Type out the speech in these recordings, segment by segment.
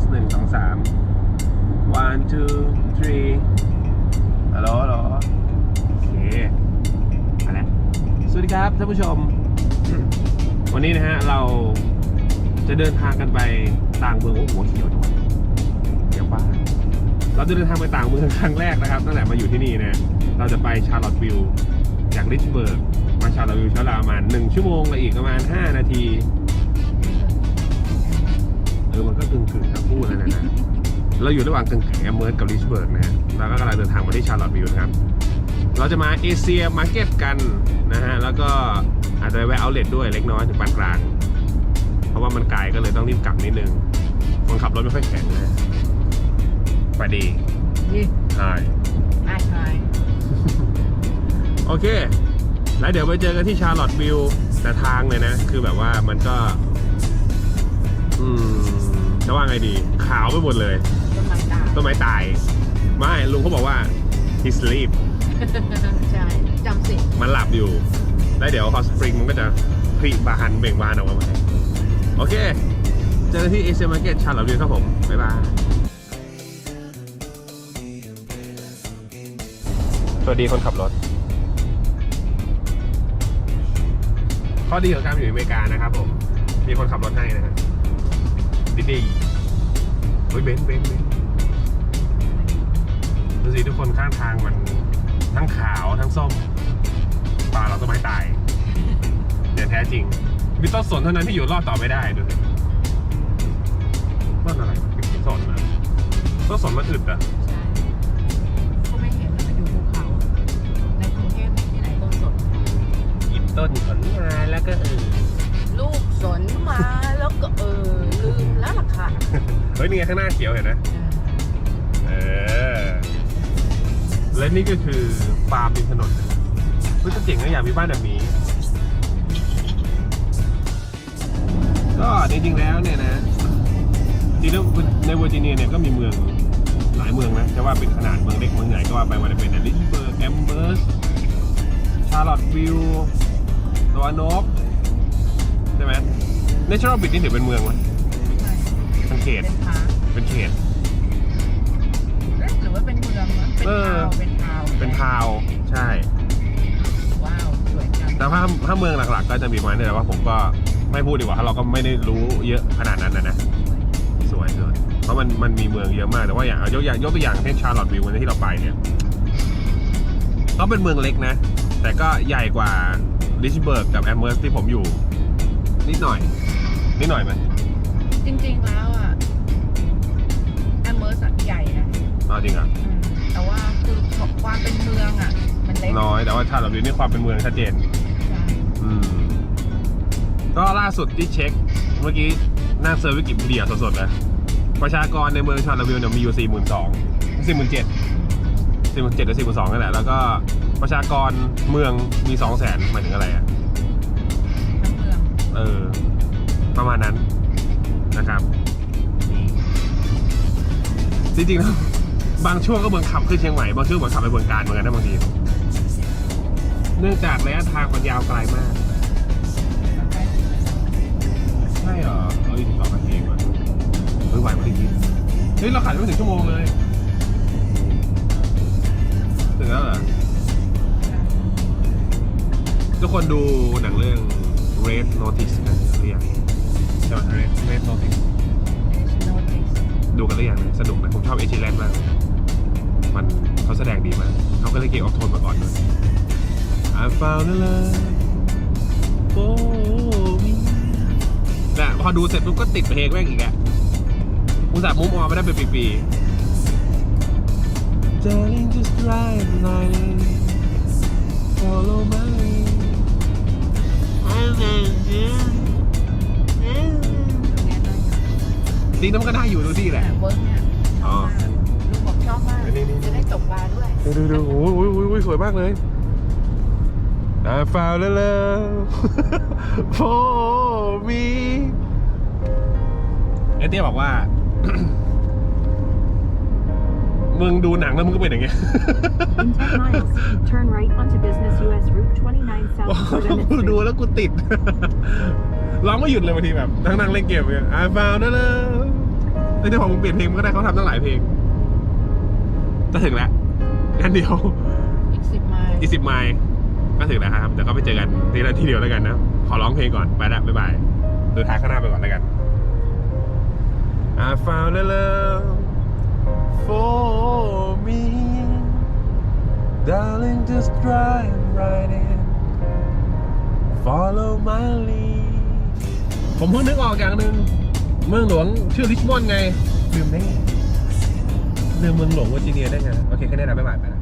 สหนึ่งสองสาม one two three ฮัลโหลฮัลโหลโอเคมาแล้วสวัสดีครับท่านผู้ชม วันนี้นะฮะ เราจะเดินทางกันไปต่างเมืองโอ้โหเขียวจังวะเดี๋ยวป้าเราจะเดินทางไปต่างเมืองครั้งแรกนะครับตั้งแต่มาอยู่ที่นี่นะเราจะไปชาร์ลอตต์วิลจากริชเบิร์กมาชาร์ลอตต์วิลช้เวลาประมาณหนึ่งชั่วโมงกับอีกประมาณห้านาที ออมันก็กึ่งกึ่งๆทั้งคู่แล้วนะฮะเราอยู่ระหว่างกึ่งกึ่งแอมเมอร์กับลิชเบิร์กนะฮะเราก็กำลังเดินทางมาที่ชาร์ลอตต์วิลล์นะครับ เราจะมาเอเชียมาร์เก็ตกันนะฮะแล้วก็อาจจะไปแวะเอาเลทด้วยเล็กน้อยถึงปานกลาง เพราะว่ามันไกลก็เลยต้องรีบกลับนิดนึงคนขับรถไม่ค่อยแข็งนะไปดีนี่ใช่ไอ้ไอ้โอเค แล้วเดี๋ยวไปเจอกันที่ชาร์ลอตต์วิลล์แต่ทางเลยนะ คือแบบว่ามันก็ อืม จะว่าไงดี ขาวไปหมดเลย ต้นไม้ตายต้นไม้ตาย ไม่ลุงเขาบอกว่า he sleep ใช่จำสิมันหลับอยู่ แล้วเดี๋ยวพอสปริงมันก็จะพลิบานเบ่งบานออกมาใหม่โอเค เจอกันที่เอเชียมาร์เก็ตชาร์ลอตต์วิลล์ครับผม บ๊ายบาย สวัสดีคนขับรถ ข้อดีของการอยู่อเมริกานะครับผม มีคนขับรถให้นะฮะดี ดีๆเฮ้ยเบนซ์เบนซ์เบนซ์ดูสิทุกคนข้างทางมันทั้งขาวทั้งส้มป่าเราต้นไม้ตายอย่างแท้จริง มีต้นสนเท่านั้นที่อยู่รอดต่อไม่ได้ดูสิต้นอะไรเป็นต้นสนนะต้นสนมันอึดอะใช่ก็ไม่เห็นมันอยู่ภูเขาในกรุงเทพมีที่ไหนต้นสนหยิบต้นสนมาแล้วก็เออ ลูกสนมาแล้วก็เออลืมแล้วล่ะ ค่ะเฮ้ยนี่ไงข้างหน้าเขียวเห็นนะเออและนี่ก็คือฟาร์มริมถนนเฮ้ยจะเจ๋งนะอยากมีบ้านแบบนี้ ก็จริงๆแล้วเนี่ยนะจริงๆแล้วในเวอร์จิเนียเนี่ยก็มีเมืองหลายเมืองนะจะว่าเป็นขนาดเมืองเล็กเมืองใหญ่ก็ว่าไปว่าจะเป็นลิชเบิร์กแอมเบอร์สชาร์ลอตต์วิลล์ตัวโนบใช่ไหมเนเชอรัลบิดนี่ถือเป็นเมืองไหม เป็นเขต เป็นพาร์คเป็นเขต เอ๊ะหรือว่าเป็นเมืองวะเป็นเออ ทาวน์เป็นทาวน์เป็นทาวน์ใช่ ว้าว สวยจังแต่ถ้าถ้าเมืองหลักๆ ก็จะมีประมาณนี้แต่ว่าผมก็ไม่พูดดีกว่าถ้าเราก็ไม่ได้รู้เยอะขนาดนั้นนะนะ สวยสวยเพราะมันมันมีเมืองเยอะมากแต่ว่าอย่างเอายกอย่างยกตัวอย่างเช่นชาร์ลอตต์วิลล์ที่เราไปเนี่ยก็เป็นเมืองเล็กนะ แต่ก็ใหญ่กว่าลิชเบิร์กกับแอมเมอร์สที่ผมอยู่ นิดหน่อย นิดหน่อยไหม จริงๆแล้ว อ๋อจริงอะอืมแต่ว่าคือความเป็นเมืองอะ มันเล็กน้อยแต่ว่าชาร์ลอตต์วิลล์นี่ความเป็นเมืองชัดเจนใช่อืมก็ล่าสุดที่เช็ค เมื่อกี้หน้าเซอร์วิสกิพีเดียสดๆเลยประชากรในเมืองชาร์ลอตต์วิลล์เนี่ยมีอยู่ 4 2 0 0 0 4 7 0 0 0 4 7 0 0หรือ4 2 0 0 0นั่นแหละ แล้วก็ประชากรเมืองมี 2 0 0 0 0 0หมายถึงอะไรอะทั้งเมืองเออ ประมาณนั้นนะครับนี่จริงๆแล้ว บางช่วงก็เมืองขับขึ้นเชียงใหม่บางช่วงเหมือนขับไปเมืองการเหมือนกันนะบางทีเนื่องจากระยะทางมันยาวไกลมากใช่เหรอเอ้ยสองนาทีเองว่ะเฮ้ยไหวพอดีเฮ้ยเราขายไม่ถึงชั่วโมงเลยถึงแล้วเหรอทุกคนดูหนังเรื่อง Red Notice กันหรือยังใช่ไหม Red Red Notice ดูกันหรือยังสนุกนะผมชอบเอชิแลนด์มาก มันเขาแสดงดีมากเขาก็เล่นเกมออฟโทนมาก่อนด้วย I found a love for me นะพอดูเสร็จปุ๊บก็ติดเพลงแม่งอีกอะอุตส่าห์มุมออกมาได้เป็นปีๆ Darling just drive the night follow my lead I'm in ดีน้ำก็ได้อยู่ดูดีแหแต่ละ เวิร์กเนี่ยชอ๋ออบมากลูกบ อกชอบมากนี่นี่ จะได้ตกปลาด้วยดูดูดูโอ้ยโอ้ยโอ้ยโอ้ยสวยมากเลย I found a love for me เอเตี้ยบอกว่า มึงดูหนังแล้วมึงก็เป็นอย่างเงี้ย In 10 miles, turn right onto Business US Route 29 South ว้า of ว Emmett ดู Street. แล้วกูติด ร้องไม่หยุดเลยบางทีแบบนั่งนั่งเล่นเกมอย่างเงี้ย I found a love ไม่ได้บอกมึงเปลี่ยนเพลงมันก็ได้เขาทำตั้งหลายเพลง จะถึงแล้วงั้นเดียวอีกสิบไมล์อีกสิบไมล์ก็ถึงแล้วครับเดี๋ยวก็ไปเจอกันทีละที่เดียวแล้วกันนะขอร้องเพลงก่อนไปละบ๊ายบายดูท้ายข้างหน้าไปก่อนแล้วกัน I found a love for me Darling just drive right in Follow my lead ผมเพิ่งนึกออกอย่างหนึ่งเมืองหลวงชื่อริชมอนด์ไงลืมได้ไง ลืมเมืองหลวงเวอร์จิเนียได้ไง โอเค แค่นี้นะบ๊ายบายไปละ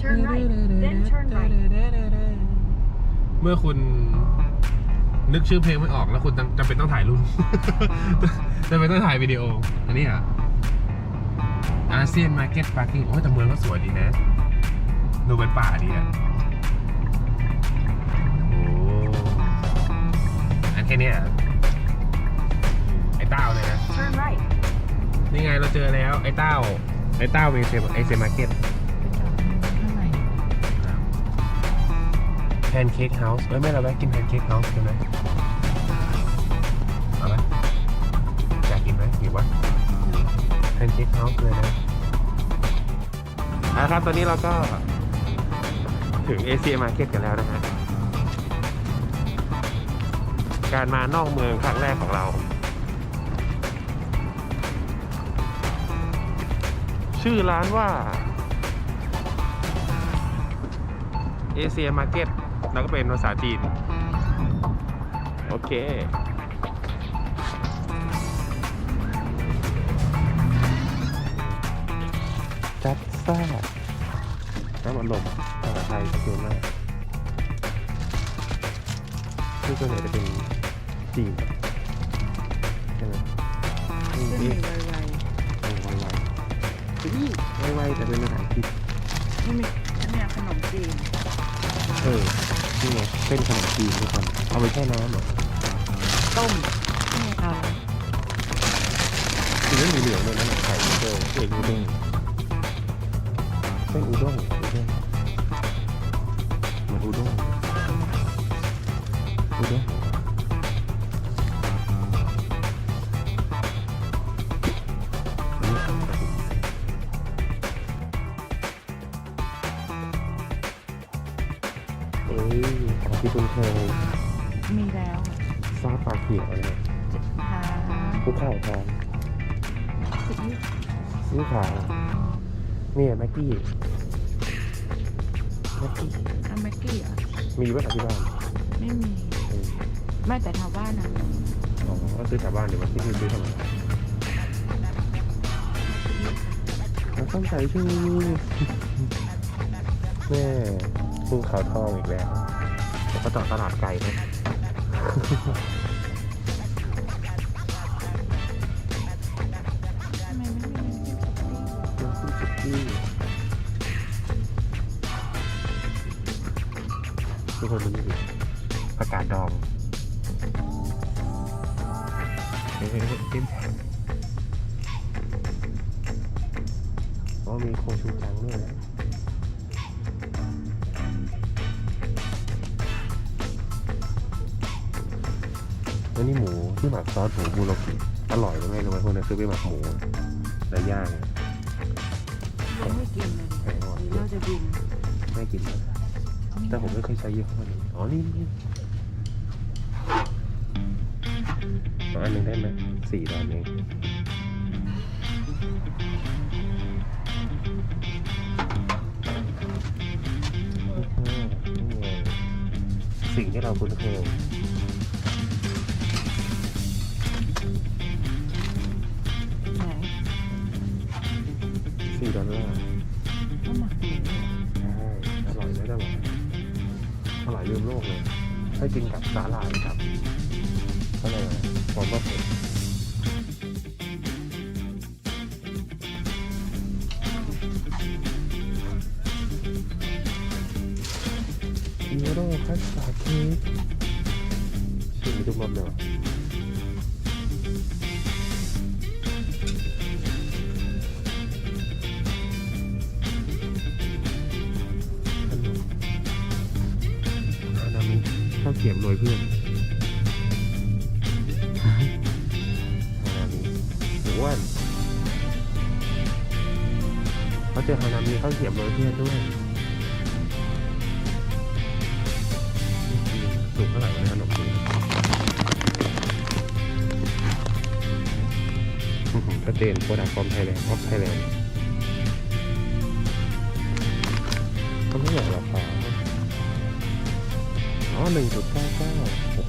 Turn right, then turn right. เมื่อคุณนึกชื่อเพลงไม่ออกแล้วคุณจำเป็นต้องถ่ายรูป จำเป็นต้องถ่ายวิดีโอ อันนี้อะอาเซียนมาร์เก็ตพาร์กิ้งโอ้ยแต่เมืองก็สวยดีนะ ดูเป็นป่าดีอะ โอ้อันแค่เนี้ยเหรอไอ้เต้าเลยนะ Turn right. นี่ไงเราเจอแล้วไอ้เต้าไอ้เต้าเอเซไอเซมาร์เก็ตข้างในแพนเค้กเฮาส์เอ้ยไม่เราแวะกินแพนเค้กเฮาส์กันไหมเอาไหมอยากกินไหมหิววะแพนเค้กเฮาส์เลยนะอะครับตอนนี้เราก็ถึงเอเชียมาร์เก็ตกันแล้วนะฮะการมานอกเมืองครั้งแรกของเรา ชื่อร้านว่าเอเชียมาร์เก็ตแล้วก็เป็นภาษาจีน โอเค จัดซ่าน้ำอัดลมภาษาไทยสกิลมากชื่อตัวไหนจะเป็นจีนใช่ไหม เส้นหมี่ไว นี่ไวไวแต่เป็นภาษาอังกฤษๆนี่มีเนี่ยขนมจีนเออนี่ไงเส้นขนมจีนทุกคนเอาไปแช่น้ำเหรอต้มนี่เอาละคือไม่มีเหลืองเลยนะไข่เจอเอกอุด้งเส้นอุด้งอุด้งเหมือนอุด้ง เอ้ยของที่คุณเคยมีแล้วซอสปลาเขียวเนี่ยจะทาภูเขาทองสิบยี่ขาวนี่แม็กกี้แม็กกี้เอาแม็กกี้เหรอะมีไว้กับที่บ้านไม่มี เออไม่แต่แถวบ้านอะอ๋อก็ซื้อแถวบ้านหรือว่าที่คือซื้อทำไมเราต้องใส่ชูแม่ ภูเขาทองอีกแล้วแล้วก็ต่อตลาดไก่นะทำไมไม่มีน้ำซุปสุกี้ทุกคนดูนี่ดิประกาศดองเฮ้ยจิ้มแทนอ๋อมีโคชูจังด้วยนะ ที่หมักซอสหมูบูโรกิอร่อยมากเลยรู้ไหมพวกนี้ซื้อไปหมักหมูแล้วย่างยังไม่กินเลยแพงกว่าหรือเราจะบินไม่กินนะแต่ผมไม่เคยใช้ยี่ห้อนี้อ๋อนี่นี่ขออันหนึ่งได้ไหมสี่ดอนเองนี่งสิ่งที่เราคุ้นเคย สี่ดอลลาร์ก็หมักหมูใช่อร่อยไม่ได้หรอกอร่อยลืมโลกเลยให้กินกับสาหร่ายครับอะไรนะผมว่าเผ็ดอีโร่คัสตาร์ดเค้กชื่อมีทุกรสเลย ข้าวเกรียบโรยเพื่อนอ้วนเขาเจอฮานามิเขาเขียบโรยเพื่อนด้วยสูงเท่าไหร่วะในขนมจีนอื้อหือชัดเจนโปรดักต์ฟอร์มไทยแลนด์ออฟไทยแลนด์ อ๋อหนึ่งจุดเก้าเก้าโ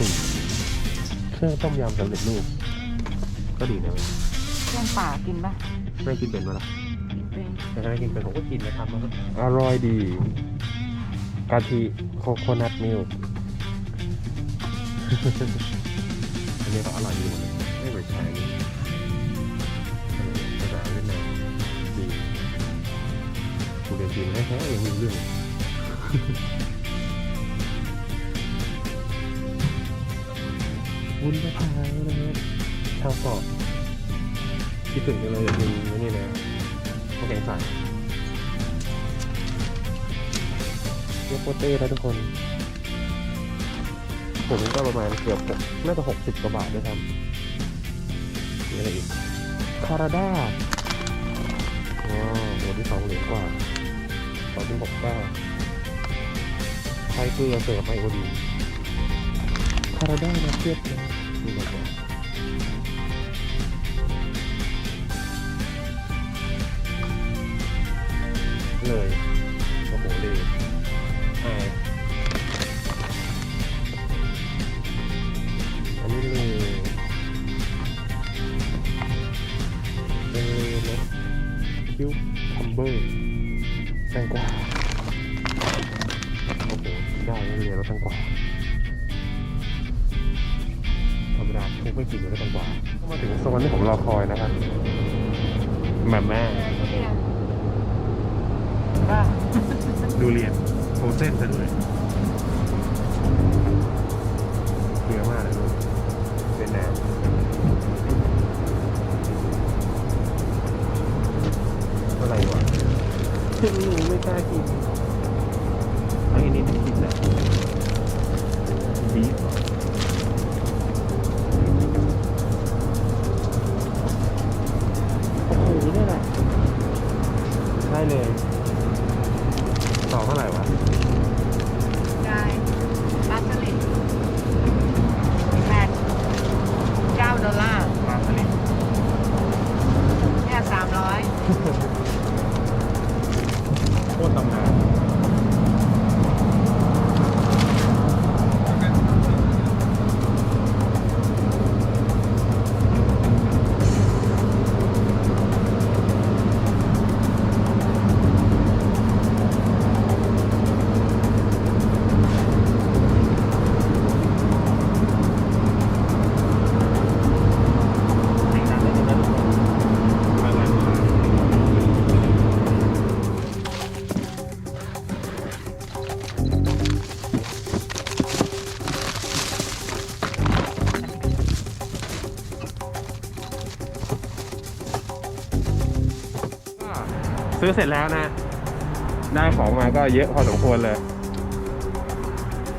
สีเครื่องต้มยำสำเร็จรูป ก็ดีนะเว้ยเครื่องป่ากินปะแม่กินเป็นปะล่ะกินเป็นแต่ถ้าไม่กินเป็นผมก็กินนะครับมันก็อร่อยดีกะทิโคโคนัทมิลค์อันนี้ก็อร่อยดีหมดเลยไม่เหมือนชายนี่ภาษาเวียดนามดีกูเรียนจีนแท้ๆยังมีเรื่อง วุ้นมะพร้าวนะครับชาวเกาะคิดถึงจังเลยอยากกินนี่นะข้าวแกงใส่ยกโปเต้นะทุกคน ผมก็ประมาณเกือบหกน่าจะหกสิบกว่าบาทด้วยซ้ำมีอะไรอีกคาราด้าอ๋อหมดที่สองเหรียญกว่าสองถึงหกเก้าไทยเกลือเสิร์ฟไอโอดี นคาราด้มาเทียบนะนี่แบบว่าเลยโอ้โหเลยไออันนี้เลยเป็นเลยนะคิวคัมเบอร์แตงกวาโอ้โหได้เลยแล้วแตงกวา ธรรมดาทุกไม่กินเลยแตงกวามาถึงโซนที่ผมรอคอยนะครับแม่แม่บ้าดูเรียนโฟเส้นซะด้วยเยอะมากเลยดูเป็นแนวอะไรวะไม่รู้ไม่กล้ากิน อเสร็จแล้วนะ ได้ของมาก็เยอะพอสมควรเลย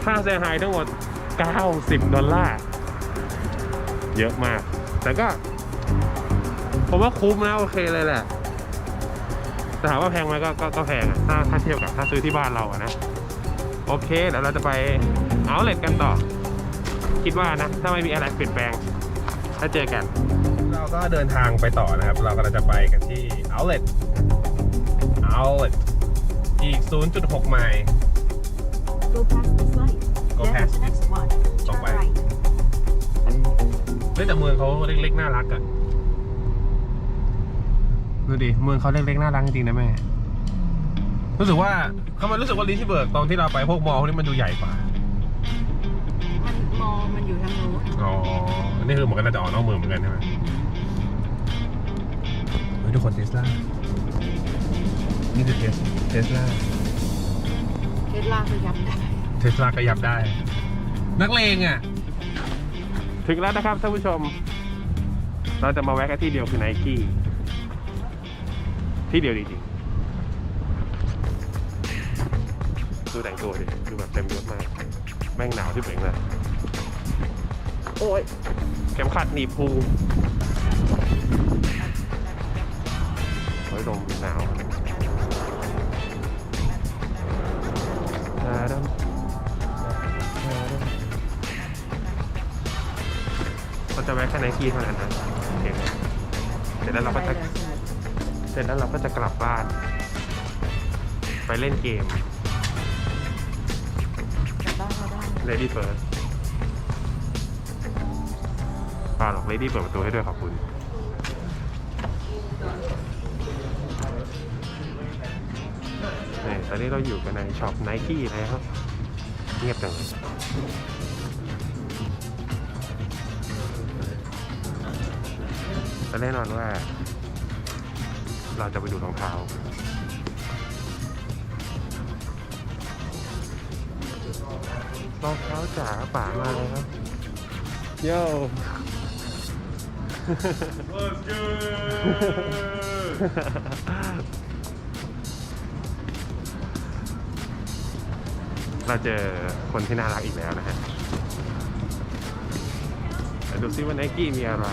ค่าเสียหายทั้งหมด 90 ดอลลาร์ เยอะมาก แต่ก็ ผมว่าคุ้มนะโอเคเลยแหละ แต่ถามว่าแพงไหมก็ก็ก็แพงอะถ้าถ้าเทียบกับถ้าซื้อที่บ้านเราอะนะ โอเคเดี๋ยวเราจะไปเอาเล t กันต่อ คิดว่านะ ถ้าไม่มีอะไรเปลี่ยนแปลง ถ้าเจอกัน เราก็เดินทางไปต่อนะครับ เรากำลังจะไปกันที่ outlet outlet อีก 0.6 ไมล์ Go past this light. Go then past. the next one. ตรง Turn ไป right. เฮ้ยแต่เมืองเขาเล็กๆน่ารักอะดูดิเมืองเขาเล็กๆน่ารักจริงๆนะแม่ รู้สึกว่าทำไมรู้สึกว่าลินที่เบิร์กตอนที่เราไปพวกมอลล์พวกนี้มันดูใหญ่กว่า มันมอมันอยู่ทางโน้นอ๋อ นี่คือเหมือนกันน่าจะออกนอกเมืองเหมือนกันใช่ไหมเฮ้ยทุกคนเทสลา นี่คือเทสเทสลาเทสลาคือยับได้เทสลาก็ยับได้ นักเลงอะ ถึงแล้วนะครับท่านผู้ชม เราจะมาแวะกันที่เดียวคือไนกี้ที่เดียวจริงๆดูแต่งตัวดิดูแบบเต็มยศมาก แม่งหนาวที่เป่งเลยโอ้ยเข็มขัดหนีบพุงโอ้ยลมหนาว จะแวะแค่ไนกี้เท่านั้นนะโอเคเสร็จแล้วเราก็จะเสร็จแล้วเราก็จะกลับบ้าน ไปเล่นเกมกลับบ้านเราได้ Lady First ป่าหรอก Lady เปิดประตูให้ด้วยขอบคุณนี่ตอนนี้เราอยู่กันในช็อป Nike แล้ว เงียบจังเลย แต่แน่นอนว่า เราจะไปดูรองเท้า รองเท้าจ๋าป่ามาเลยครับโย่เราเจอคนที่น่ารักอีกแล้วนะฮะแต่ดูซิว่าไนกี้มีอะไร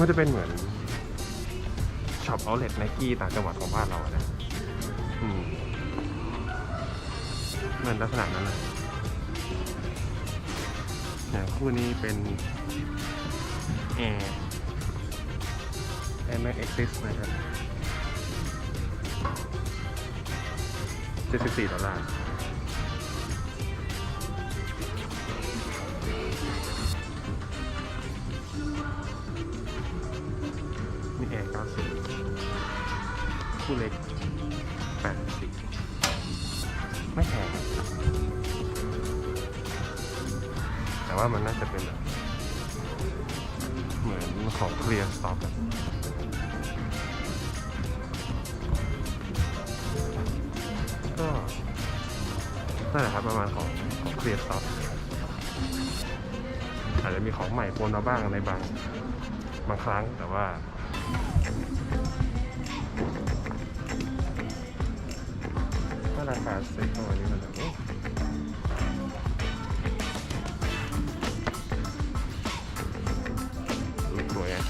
มันจะเป็นเหมือนช็อปเอาเล t ไนกี้ต่างจังหวัดของบ้านเราอะนะอืมมันลักษณะนั้นเลยเนี่ยคู่นี้เป็น Air Air Max Exis นะครับ74ดอลลาร์มีแอร์90คู่เล็ก84ไม่แพงแต่ว่ามันน่าจะเป็นแบบเหมือนของ Clear Stock อะก็ ของของ Clear Stock อาจจะมีของใหม่ปนมาบ้างในบางบางครั้งแต่ว่าถ้าราคาเซ็ตประมาณนี้มันแบบโอ้ดูสวยอะ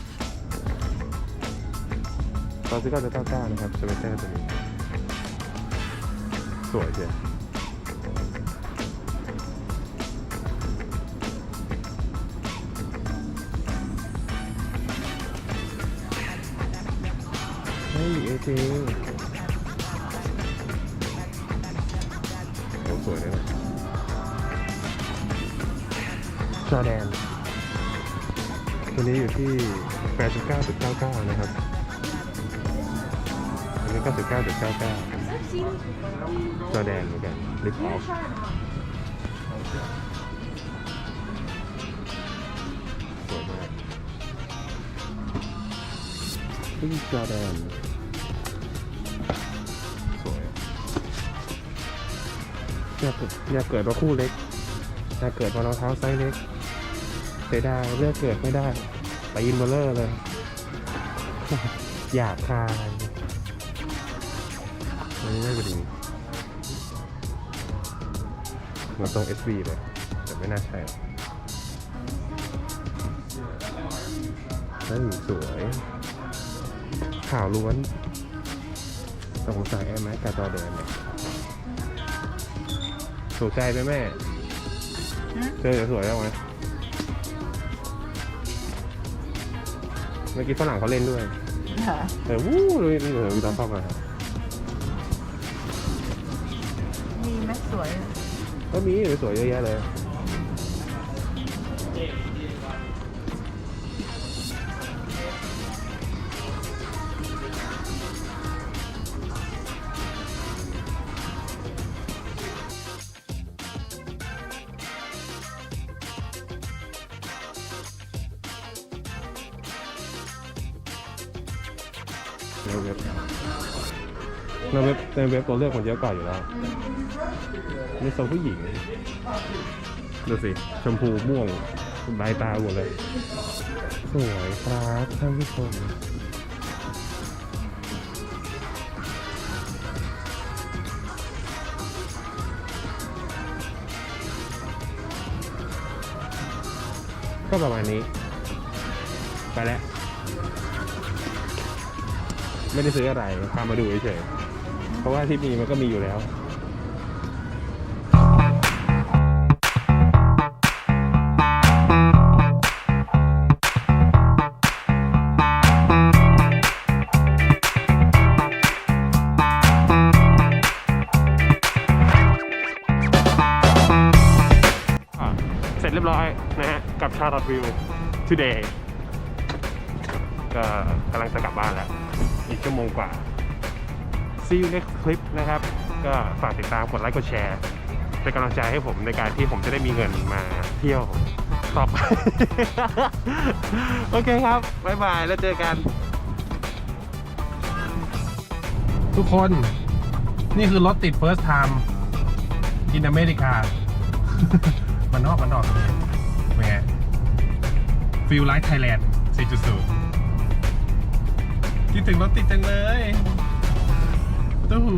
ตอนซื้อก็จะเก้าเก้านะครับสเวตเตอร์ตัวนี้สวยเชียว เฮ้ยเอเจโอ้สวยเลยนะจอแดน ตัวนี้อยู่ที่ 89.99 นะครับอันนี้99.99 จอแดนเหมือนกันลิปออฟสวยมากนี่จอแดน อยากเกิดอยาเกิดมาคู่เล็กอยากเกิดมารองเท้าไซส์เล็กเสียดายเลือกเกิดไม่ได้ไปอินเบลเลอร์เลย อยากคายอันนี้น่าจะดีมาตรง SB เลย แต่ไม่น่าใช่หรอกนั่นสวยข่าวล้วนแต่ผมใส่แอร์แม็กกับจอแดนเนี่ย ถูกใจไหมแม่ฮะเจอสวยแล้วไหมเมื่อกี้ฝรั่งเขาเล่นด้วยเหรอเออวู้เลยนี่เดี๋ยวมีตอนเข้ามาครับไหมสวยก็มีสวยๆเยอะแยะเลย ในเว็บในเว็บตัวเลือกมันเยอะกว่าอยู่แล้วนี่โซผู้หญิง ดูสิ ชมพูม่วงลายตาหมดเลย สวยครับท่านผู้ชมก็ประมาณนี้ ไปแล้ว ไม่ได้ซื้ออะไรพามาดูเฉย เพราะว่าที่มีมันก็มีอยู่แล้วเสร็จเรียบร้อยนะฮะกับชาร์ลอตวิว today ก็กำลังจะกลับบ้านแล้ว อีกชั่วโมงกว่า see you next clip นะครับ ก็ฝากติดตามกดไลค์กดแชร์เป็นกำลังใจให้ผมในการที่ผมจะได้มีเงินมาเที่ยวต่อไป โอเคครับบ๊ายบายแล้วเจอกัน ทุกคนนี่คือรถติด first time in America มันนอกมันนอกเป็นไง feel like Thailand 4.0คิดถึงรถติดจังเลย ตู้หู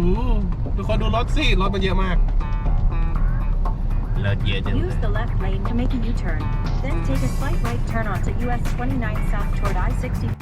ทุกคนดูรถสิ รถมันเยอะมาก รถเยอะจัง Use the left lane to make a U-turn. Then take a slight right turn onto US 29 south toward I-60.